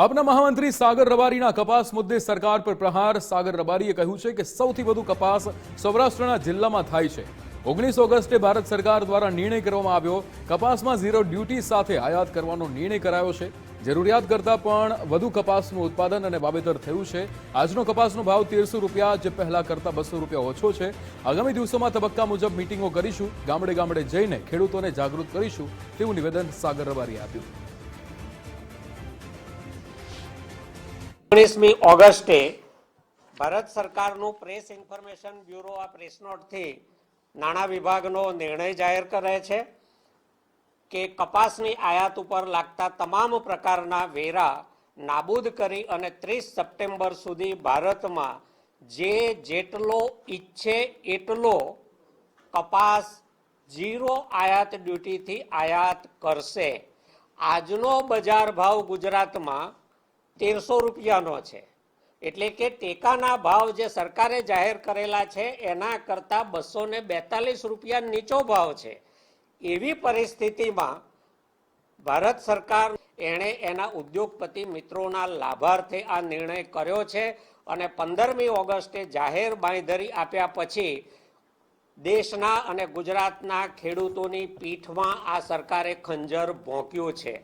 આપના મહામંત્રી સાગર રબારીના કપાસ મુદ્દે સરકાર પર પ્રહાર. સાગર રબારીએ કહ્યું છે કે સૌથી વધુ કપાસ સૌરાષ્ટ્રના જિલ્લામાં થાય છે. ઓગણીસ ઓગસ્ટે ભારત સરકાર દ્વારા નિર્ણય કરવામાં આવ્યો. કપાસમાં ઝીરો ડ્યુટી સાથે આયાત કરવાનો નિર્ણય કરાયો છે. જરૂરિયાત કરતાં પણ વધુ કપાસનું ઉત્પાદન અને વાવેતર થયું છે. આજનો કપાસનો ભાવ તેરસો રૂપિયા જે પહેલા કરતાં બસો રૂપિયા ઓછો છે. આગામી દિવસોમાં તબક્કા મુજબ મિટિંગો કરીશું. ગામડે ગામડે જઈને ખેડૂતોને જાગૃત કરીશું તેવું નિવેદન સાગર રબારીએ આપ્યું. ઓગણીસમી ઓગસ્ટે ભારત સરકારનું પ્રેસ ઇન્ફોર્મેશન બ્યુરો આ પ્રેસ નોટથી નાણાં વિભાગનો નિર્ણય જાહેર કરે છે કે કપાસની આયાત ઉપર લાગતા તમામ પ્રકારના વેરા નાબૂદ કરી અને ત્રીસ સપ્ટેમ્બર સુધી ભારતમાં જે જેટલો ઈચ્છે એટલો કપાસ ઝીરો આયાત ડ્યુટીથી આયાત કરશે. આજનો બજાર ભાવ ગુજરાતમાં તેરસો રૂપિયાનો છે. એટલે કે ટેકાના ભાવ જે સરકારે જાહેર કરેલા છે, એના કરતા બસો ને બેતાલીસ રૂપિયા નીચો ભાવ છે. એવી પરિસ્થિતિમાં ભારત સરકાર એણે એના ઉદ્યોગપતિ મિત્રોના લાભાર્થે આ નિર્ણય કર્યો છે અને પંદરમી ઓગસ્ટે જાહેર બાંયધરી આપ્યા પછી દેશના અને ગુજરાતના ખેડૂતોની પીઠમાં આ સરકારે ખંજર ભોંક્યું છે.